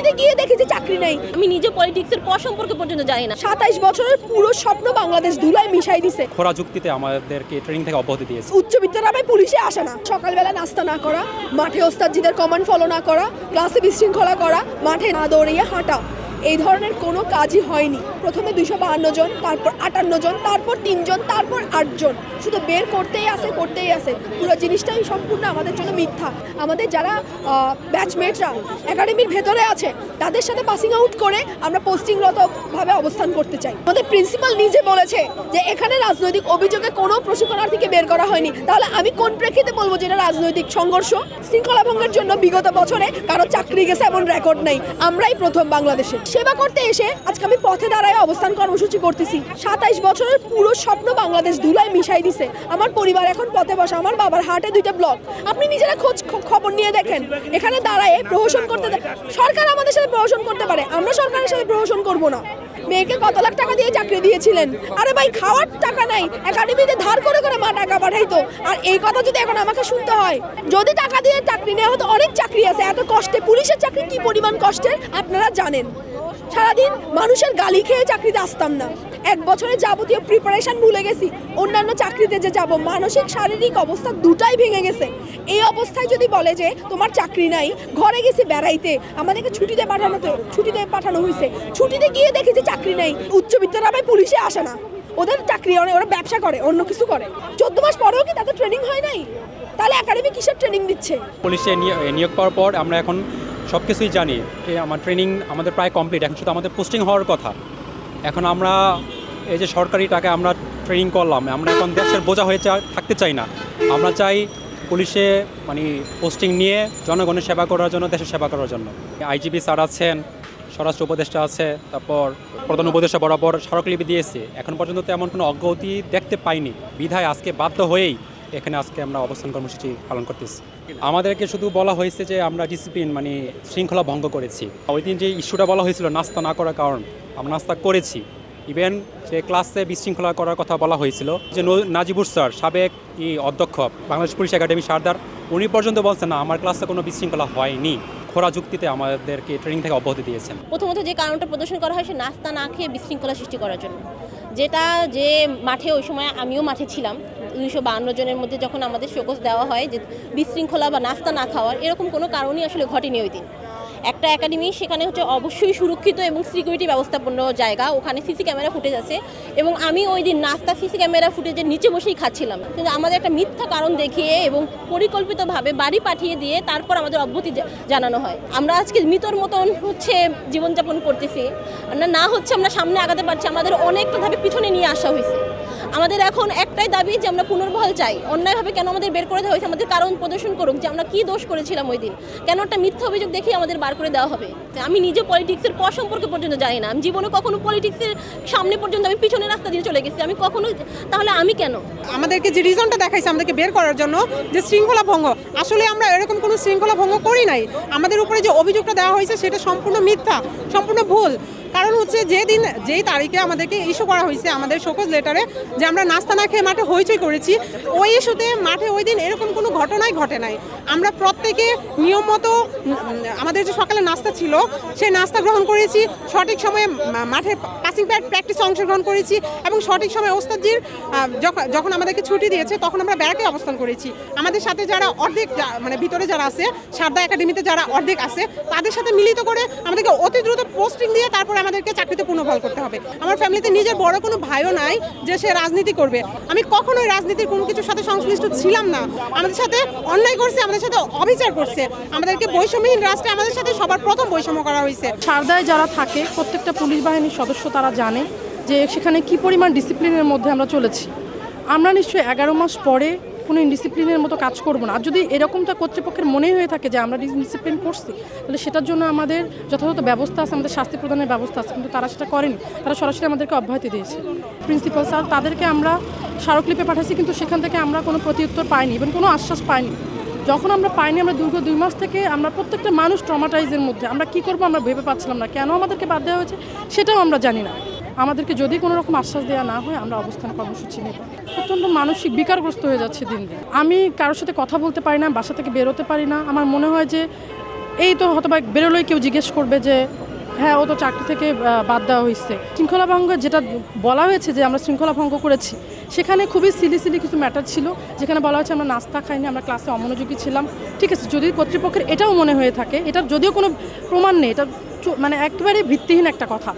ছুটিতে গিয়ে দেখি যে চাকরি নাই। আমি নিজে পলিটিক্সের পর সম্পর্কে পর্যন্ত জানি না। সাতাইশ বছরের পুরো স্বপ্ন বাংলাদেশ ধুলায় মিশাই দিছে। খোরা যুক্তিতে আমাদেরকে ট্রেনিং থেকে অব্যাহতি দিয়েছে। উচ্চ বিদ্যালয় পুলিশে আসে না। সকালবেলা নাস্তা না করা মাঠে ওস্তাদজিদের কমান্ড ফলো না করা ক্লাসে বিশৃঙ্খলা করা মাঠে না দৌড়িয়ে হাঁটা। এই ধরনের কোনো কাজই হয়নি। প্রথমে দুশো বাহান্ন জন, তারপর আটান্ন জন, তারপর তিনজন তারপর আটজন শুধু বের করতেই আসে করতেই আসে পুরো জিনিসটাই সম্পূর্ণ আমাদের জন্য মিথ্যা। আমাদের যারা ব্যাচমেটরা একাডেমির ভেতরে আছে, তাদের সাথে পাসিং আউট করে আমরা পোস্টিংরতভাবে অবস্থান করতে চাই। আমাদের প্রিন্সিপাল নিজে বলেছে যে, এখানে রাজনৈতিক অভিযোগে কোনো প্রশিক্ষণার্থীকে বের করা হয়নি। তাহলে আমি কোন প্রেক্ষিতে বলব যে, এটা রাজনৈতিক সংঘর্ষ? শৃঙ্খলা ভঙ্গের জন্য বিগত বছরে কারও চাকরি গেছে, এমন রেকর্ড নেই। আমরাই প্রথম বাংলাদেশে সেবা করতে এসে আজকে আমি পথে দাঁড়ায় অবস্থান কর্মসূচি করতেছি। সাতাইশ বছরের পুরো স্বপ্ন বাংলাদেশ ধুলায় মিশাই দিছে। আমার পরিবার এখন পথে বসা, আমার বাবার হাটে দুইটা ব্লক। আপনি নিজেরা খোঁজ খবর নিয়ে দেখেন। এখানে দাঁড়ায় প্রহসন করতে সরকার আমাদের সাথে প্রহসন করতে পারে। আমরা সরকারের সাথে প্রহসন করব না। মেয়েকে কত লাখ টাকা দিয়ে চাকরি দিয়েছিলেন? আরে ভাই, খাওয়ার টাকা নাই। একাডেমিতে ধার করে করে মা টাকা পাঠাইতো। আর এই কথা যদি এখন আমাকে শুনতে হয়, যদি টাকা দিয়ে চাকরি নেওয়া হতো, অনেক চাকরি আছে। এত কষ্টে পুলিশের চাকরি কি পরিমাণ কষ্টের? আপনারা জানেন। সারাদিন মানুষের গালি খেয়ে চাকরিতে আসতাম না। এক বছরের যাবতীয় প্রিপারেশন ভুলে গেছি। অন্যান্য চাকরিতে যে যাব, মানসিক, শারীরিক অবস্থা দুটাই ভেঙে গেছে। এই অবস্থায় যদি বলে যে, তোমার চাকরি নাই, ঘরে গেছি বেড়াইতে, আমাদেরকে ছুটিতে পাঠানো তো, ছুটিতে পাঠানো হয়েছে ছুটিতে গিয়ে দেখি যে চাকরি নাই, উচ্চ বিদ্যালয় পুলিশে আসে না। ওদের চাকরি অনেক ওরা ব্যবসা করে, অন্য কিছু করে। চোদ্দ মাস পরেও কি তাদের ট্রেনিং হয় নাই? তাহলে একাডেমি কিসের ট্রেনিং দিচ্ছে? পুলিশে নিয়ে- নিয়োগ পাওয়ার পর আমরা এখন সব কিছুই জানি আমার ট্রেনিং আমাদের প্রায় কমপ্লিট এখন শুধু আমাদের পোস্টিং হওয়ার কথা। এখন আমরা এই যে সরকারি টাকা আমরা ট্রেনিং করলাম, আমরা এখন দেশের বোঝা হয়ে থাকতে চাই না। আমরা চাই পুলিশে মানে পোস্টিং নিয়ে জনগণের সেবা করার জন্য, দেশের সেবা করার জন্য। আইজিপি স্যার আছেন, স্বরাষ্ট্র উপদেষ্টা আছে, তারপর প্রধান উপদেষ্টা বরাবর স্মারকলিপি দিয়েছে। এখন পর্যন্ত তেমন কোনো অগ্রগতি দেখতে পাইনি। বিধায় আজকে বাধ্য হয়েই এখানে আজকে আমরা অবস্থান কর্মসূচি পালন করতেছি। আমাদেরকে শুধু বলা হয়েছে যে আমরা ডিসিপ্লিন মানে শৃঙ্খলা ভঙ্গ করেছি। ওই দিন যে ইস্যুটা বলা হয়েছিল, নাস্তা না করার কারণ, আমরা নাস্তা করেছি। ইভেন যে ক্লাসে বিশৃঙ্খলা করার কথা বলা হয়েছিল, যে নাজিবুর স্যার, সাবেক ই অধ্যক্ষ, বাংলাদেশ পুলিশ একাডেমি সারদার, উনি পর্যন্ত বলছেন না, আমার ক্লাসে কোনো বিশৃঙ্খলা হয়নি। খোরা যুক্তিতে আমাদেরকে ট্রেনিং থেকে অব্যাহতি দিয়েছেন। প্রথমত যে কারণটা প্রদর্শন করা হয়, সে নাস্তা না খেয়ে বিশৃঙ্খলা সৃষ্টি করার জন্য। যেটা যে মাঠে ওই সময় আমিও মাঠে ছিলাম দুইশো বাহান্ন জনের মধ্যে যখন আমাদের শোকজ দেওয়া হয় যে বিশৃঙ্খলা বা নাস্তা না খাওয়ার, এরকম কোনো কারণই আসলে ঘটেনি ওই দিন। একটা একাডেমি, সেখানে হচ্ছে অবশ্যই সুরক্ষিত এবং সিকিউরিটি ব্যবস্থাপন্ন জায়গা, ওখানে সিসি ক্যামেরা ফুটেজ আছে এবং আমি ওই দিন নাস্তা, সিসি ক্যামেরা ফুটেজের নিচে বসেই খাচ্ছিলাম। কিন্তু আমাদের একটা মিথ্যা কারণ দেখিয়ে এবং পরিকল্পিতভাবে বাড়ি পাঠিয়ে দিয়ে তারপর আমাদের অব্যাহতি জা- জানানো হয়। আমরা আজকে মৃতর মতন হচ্ছে জীবনযাপন করতেছি। না হচ্ছে আমরা সামনে আগাতে পারছি, আমাদের অনেকটা ধাপে পিছনে নিয়ে আসা হয়েছে। আমাদের এখন একটাই দাবি যে আমরা পুনর্বহাল চাই। অন্যায়ভাবে কেন আমাদের বের করে দেওয়া হয়েছে? আমাদের কারণ প্রদর্শন করুক যে আমরা কী দোষ করেছিলাম ওই দিন। কেন একটা মিথ্যা অভিযোগ দেখে আমাদের বার করে দেওয়া হবে? আমি নিজে পলিটিক্সের পর সম্পর্কে পর্যন্ত জানি না। আমি জীবনে কখনো পলিটিক্সের সামনে পর্যন্ত আমি পিছনে রাস্তা দিয়ে চলে গেছি। আমি কখনো, তাহলে আমি কেন? আমাদেরকে যে রিজনটা দেখাইছে আমাদেরকে বের করার জন্য যে শৃঙ্খলা ভঙ্গ, আসলে আমরা এরকম কোনো শৃঙ্খলা ভঙ্গ করি নাই। আমাদের উপরে যে অভিযোগটা দেওয়া হয়েছে সেটা সম্পূর্ণ মিথ্যা, সম্পূর্ণ ভুল। কারণ হচ্ছে যেদিন, যেই তারিখে আমাদেরকে ইস্যু করা হয়েছে আমাদের শোকজ লেটারে যে আমরা নাস্তা না খেয়ে মাঠে হইচই করেছি, ওই ইস্যুতে মাঠে ওই দিন এরকম কোনো ঘটনাই ঘটে নাই। আমরা প্রত্যেকে নিয়ম মতো আমাদের যে সকালে নাস্তা ছিল সেই নাস্তা গ্রহণ করেছি, সঠিক সময়ে মাঠে পাসিং প্র্যাকটিসে অংশগ্রহণ করেছি এবং সঠিক সময়ে ওস্তাদজির যখন যখন আমাদেরকে ছুটি দিয়েছে, তখন আমরা ব্যারাকে অবস্থান করেছি। আমাদের সাথে যারা অর্ধেক মানে ভিতরে যারা আছে, সারদা একাডেমিতে যারা অর্ধেক আছে, তাদের সাথে মিলিত করে আমাদেরকে অতি দ্রুত পোস্টিং দিয়ে তারপরে আমাদেরকে চাকরিতে পুনর্বল করতে হবে। আমার ফ্যামিলিতে নিজের বড় কোনো ভাইও নাই যে সে রাজনীতি করবে। আমি কখনোই রাজনীতির কোনো কিছুর সাথে সংশ্লিষ্ট ছিলাম না। আমাদের সাথে অন্যায় করছে, আমাদের সাথে অবিচার করছে। আমাদেরকে বৈষম্যহীন রাষ্ট্রে আমাদের সাথে সবার প্রথম বৈষম্য করা হয়েছে। সারদায় যারা থাকে, প্রত্যেকটা পুলিশ বাহিনীর সদস্য তারা জানে যে সেখানে কি পরিমাণ ডিসিপ্লিনের মধ্যে আমরা চলেছি। আমরা নিশ্চয়ই এগারো মাস পরে কোনো ইনডিসিপ্লিনের মতো কাজ করব না। আর যদি এরকমটা কর্তৃপক্ষের মনেই হয়ে থাকে যে আমরা ডিসিপ্লিন করছি, তাহলে সেটার জন্য আমাদের যথাযথ ব্যবস্থা আছে, আমাদের শাস্তি প্রদানের ব্যবস্থা আছে, কিন্তু তারা সেটা করেনি। তারা সরাসরি আমাদেরকে অব্যাহতি দিয়েছে। প্রিন্সিপাল স্যার তাদেরকে আমরা স্মারকলিপে পাঠাচ্ছি, কিন্তু সেখান থেকে আমরা কোনো প্রত্যুত্তর পাইনি এবং কোনো আশ্বাস পাইনি। যখন আমরা পাইনি, আমরা দীর্ঘ দুই মাস থেকে আমরা প্রত্যেকটা মানুষ ট্রমাটাইজের মধ্যে। আমরা কি করব আমরা ভেবে পাচ্ছিলাম না। কেন আমাদেরকে বাদ দেওয়া হয়েছে সেটাও আমরা জানি না। আমাদেরকে যদি কোনো রকম আশ্বাস দেওয়া না হয়, আমরা অবস্থান কর্মসূচি নেব। অত্যন্ত মানসিক বিকারগ্রস্ত হয়ে যাচ্ছে দিন দিন। আমি কারোর সাথে কথা বলতে পারি না, বাসা থেকে বেরোতে পারি না। আমার মনে হয় যে, এই তো হয়তো বা বেরোলেই কেউ জিজ্ঞেস করবে যে হ্যাঁ ও তো চাকরি থেকে বাদ দেওয়া হয়েছে শৃঙ্খলা ভঙ্গ যেটা বলা হয়েছে যে আমরা শৃঙ্খলা ভঙ্গ করেছি, সেখানে খুবই সিলি সিলি কিছু ম্যাটার ছিল, যেখানে বলা হয়েছে আমরা নাস্তা খাইনি, আমরা ক্লাসে অমনোযোগী ছিলাম। ঠিক আছে, যদি কর্তৃপক্ষের এটাও মনে হয়ে থাকে, এটার যদিও কোনো প্রমাণ নেই, এটা মানে একেবারে ভিত্তিহীন একটা কথা।